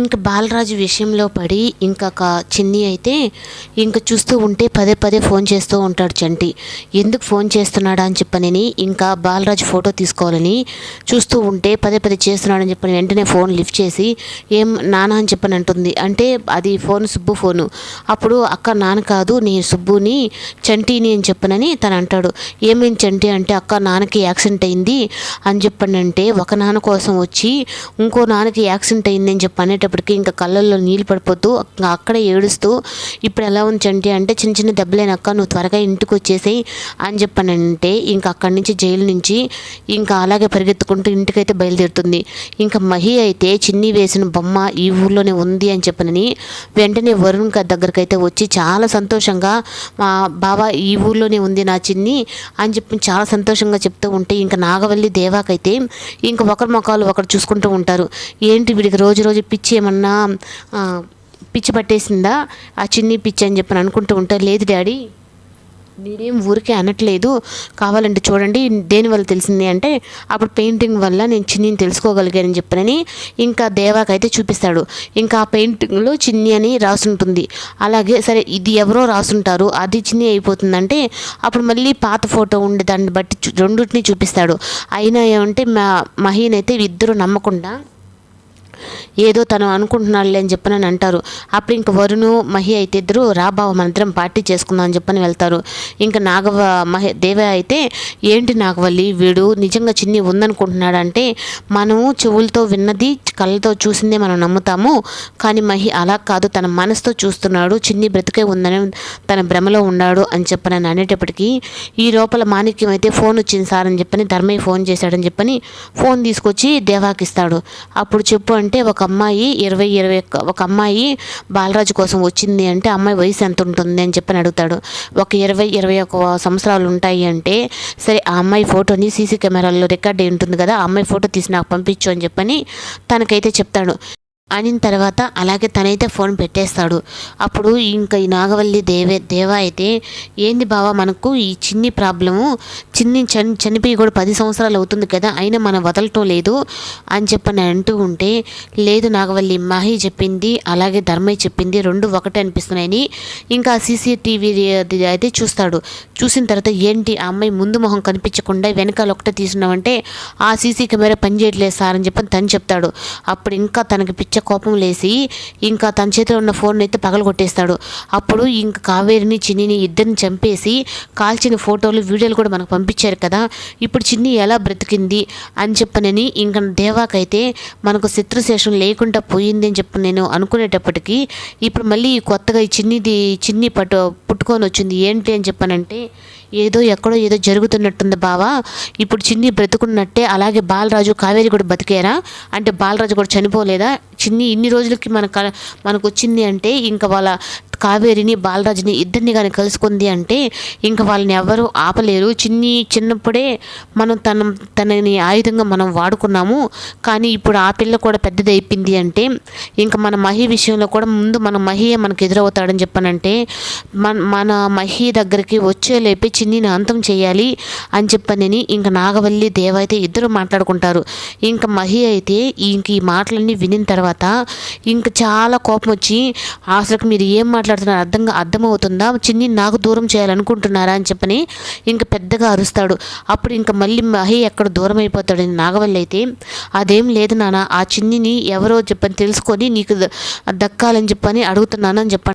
ఇంక బాలరాజు విషయంలో పడి ఇంకొక చిన్ని అయితే ఇంక చూస్తూ ఉంటే పదే పదే ఫోన్ చేస్తూ ఉంటాడు చంటి. ఎందుకు ఫోన్ చేస్తున్నాడా అని చెప్పనని ఇంకా బాలరాజు ఫోటో తీసుకోవాలని చూస్తూ ఉంటే పదే పదే చేస్తున్నాడని చెప్పని వెంటనే ఫోన్ లిఫ్ట్ చేసి ఏం నాన్న అని చెప్పని అంటుంది. అంటే అది ఫోన్ సుబ్బు ఫోను. అప్పుడు అక్క నాన్న కాదు నేను సుబ్బుని చంటిని అని చెప్పనని తను అంటాడు. ఏమేం చంటి అంటే అక్క నాన్నకి యాక్సిడెంట్ అయింది అని చెప్పనంటే ఒక నాన్న కోసం వచ్చి ఇంకో నాన్నకి యాక్సిడెంట్ అయింది అని చెప్పని అనేటప్పటికి ఇంకా కళ్ళల్లో నీళ్ళు పడిపోతూ ఇంకా అక్కడే ఏడుస్తూ ఇప్పుడు ఎలా ఉంది చంటి? అంటే చిన్న చిన్న దెబ్బలేనక్క నువ్వు త్వరగా ఇంటికి వచ్చేసేయి అని చెప్పానంటే ఇంకా అక్కడి నుంచి జైలు నుంచి ఇంకా అలాగే పరిగెత్తుకుంటూ ఇంటికైతే బయలుదేరుతుంది. ఇంకా మహి అయితే చిన్ని వేసిన బొమ్మ ఈ ఊర్లోనే ఉంది అని చెప్పనని వెంటనే వరుణ్ దగ్గరికి అయితే వచ్చి చాలా సంతోషంగా మా బాబా ఈ ఊర్లోనే ఉంది నా చిన్ని అని చెప్పి చాలా సంతోషంగా చెప్తూ ఉంటే ఇంకా నాగవల్లి దేవాకైతే ఇంకా ఒకరి ముఖాలు ఒకరు చూసుకుంటూ ఉంటారు. ఏంటి వీడికి రోజు రోజు పిచ్చి ఏమన్నా పిచ్చి పట్టేసిందా? ఆ చిన్ని పిచ్చి అని చెప్పని అనుకుంటూ ఉంటే లేదు డాడీ నేనేం ఊరికే అనట్లేదు. కావాలంటే చూడండి దేనివల్ల తెలిసింది అంటే అప్పుడు పెయింటింగ్ వల్ల నేను చిన్నిని తెలుసుకోగలిగానని చెప్పనని ఇంకా దేవాకైతే చూపిస్తాడు. ఇంకా ఆ పెయింటింగ్లో చిన్ని అని రాసుంటుంది. అలాగే సరే ఇది ఎవరో రాసుంటారు అది చిన్ని అయిపోతుందంటే అప్పుడు మళ్ళీ పాత ఫోటో ఉండే దాన్ని బట్టి చూ- రెండింటిని చూపిస్తాడు. అయినా ఏమంటే మా మహీన్ అయితే ఇద్దరు నమ్మకుండా ఏదో తను అనుకుంటున్నాడులే అని చెప్పని అంటారు. అప్పుడు ఇంక వరుణు మహి అయితే ఇద్దరు రాబావ మనిద్దరం పార్టీ చేసుకుందాం అని చెప్పని వెళ్తారు. ఇంకా నాగవ మహి దేవ అయితే ఏంటి నాగవల్లి వీడు నిజంగా చిన్ని ఉందనుకుంటున్నాడంటే మనము చెవులతో విన్నది కళ్ళతో చూసిందే మనం నమ్ముతాము. కానీ మహి అలా కాదు తన మనసుతో చూస్తున్నాడు చిన్ని బ్రతికే ఉందని తన భ్రమలో ఉన్నాడు అని చెప్పని అని అనేటప్పటికీ ఈ లోపల మాణిక్యం అయితే ఫోన్ వచ్చింది సార్ అని చెప్పని ధర్మయ్య ఫోన్ చేశాడని చెప్పని ఫోన్ తీసుకొచ్చి దేవాకిస్తాడు. అప్పుడు చెప్పు అంటే అంటే ఒక అమ్మాయి ఇరవై ఇరవై ఒక్క- ఒక అమ్మాయి బాలరాజు కోసం వచ్చింది అంటే అమ్మాయి వయసు ఎంత ఉంటుంది అని చెప్పని అడుగుతాడు. ఒక ఇరవై ఇరవై ఒక సంవత్సరాలు ఉంటాయి అంటే సరే ఆ అమ్మాయి ఫోటోని సీసీ కెమెరాల్లో రికార్డ్ అయి ఉంటుంది కదా ఆ అమ్మాయి ఫోటో తీసి నాకు పంపించు అని చెప్పని తనకైతే చెప్తాడు. అనిన తర్వాత అలాగే తనైతే ఫోన్ పెట్టేస్తాడు. అప్పుడు ఇంకా ఈ నాగవల్లి దేవే దేవ అయితే ఏంది బావా మనకు ఈ చిన్ని ప్రాబ్లము? చిన్ని చని చనిపోయి కూడా పది సంవత్సరాలు అవుతుంది కదా అయినా మనం వదలటం లేదు అని చెప్పని అంటూ ఉంటే లేదు నాగవల్లి మహి చెప్పింది అలాగే ధర్మయ్య చెప్పింది రెండు ఒకటే అనిపిస్తున్నాయని ఇంకా సీసీటీవీ అయితే చూస్తాడు. చూసిన తర్వాత ఏంటి ఆ అమ్మాయి ముందు మొహం కనిపించకుండా వెనకాల ఒకటే తీసుకున్నామంటే ఆ సీసీ కెమెరా పనిచేయట్లేదు సార్ అని చెప్పని తను చెప్తాడు. అప్పుడు ఇంకా తనకి పిచ్చ కోపం లేసి ఇంకా తన చేతిలో ఉన్న ఫోన్ అయితే పగల కొట్టేస్తాడు. అప్పుడు ఇంకా కావేరిని చిన్నిని ఇద్దరిని చంపేసి కాల్చిన ఫోటోలు వీడియోలు కూడా మనకు పంపించారు కదా. ఇప్పుడు చిన్ని ఎలా బ్రతికింది అని చెప్పనని ఇంకా దేవాకైతే మనకు శత్రుశేషం లేకుండా పోయింది అని చెప్పి నేను అనుకునేటప్పటికీ ఇప్పుడు మళ్ళీ కొత్తగా ఈ చిన్నిది చిన్ని పట్టు పుట్టుకొని వచ్చింది ఏంటి అని చెప్పానంటే ఏదో ఎక్కడో ఏదో జరుగుతున్నట్టుంది బావా. ఇప్పుడు చిన్ని బ్రతుకున్నట్టే అలాగే బాలరాజు కావేరి కూడా బతికేరా అంటే బాలరాజు కూడా చనిపోలేదా? చిన్ని ఇన్ని రోజులకి మన మనకు వచ్చింది అంటే ఇంకా వాళ్ళ కావేరిని బాలరాజుని ఇద్దరిని కానీ కలుసుకుంది అంటే ఇంకా వాళ్ళని ఎవరు ఆపలేరు. చిన్ని చిన్నప్పుడే మనం తన తనని ఆయుధంగా మనం వాడుకున్నాము. కానీ ఇప్పుడు ఆ పిల్ల కూడా పెద్దది అయిపోయింది అంటే ఇంకా మన మహి విషయంలో కూడా ముందు మన మహియే మనకు ఎదురవుతాడని చెప్పానంటే మన మన మహి దగ్గరికి వచ్చే లేపి చిన్నిని అంతం చేయాలి అని చెప్పనని ఇంకా నాగవల్లి దేవ అయితే ఇద్దరు మాట్లాడుకుంటారు. ఇంకా మహి అయితే ఇంక ఈ మాటలన్నీ వినిన తర్వాత ఇంకా చాలా కోపం వచ్చి అసలు మీరు ఏం మాట్లాడుతున్నారు. అర్థంగా అర్థమవుతుందా? చిన్ని నాకు దూరం చేయాలనుకుంటున్నారా అని చెప్పని ఇంకా పెద్దగా అరుస్తాడు. అప్పుడు ఇంకా మళ్ళీ మహి ఎక్కడ దూరం అయిపోతాడు నాగవల్లి అయితే అదేం లేదు నాన్న ఆ చిన్నిని ఎవరో చెప్పని తెలుసుకొని నీకు దక్కాలని చెప్పని అడుగుతున్నాను అని చెప్పండి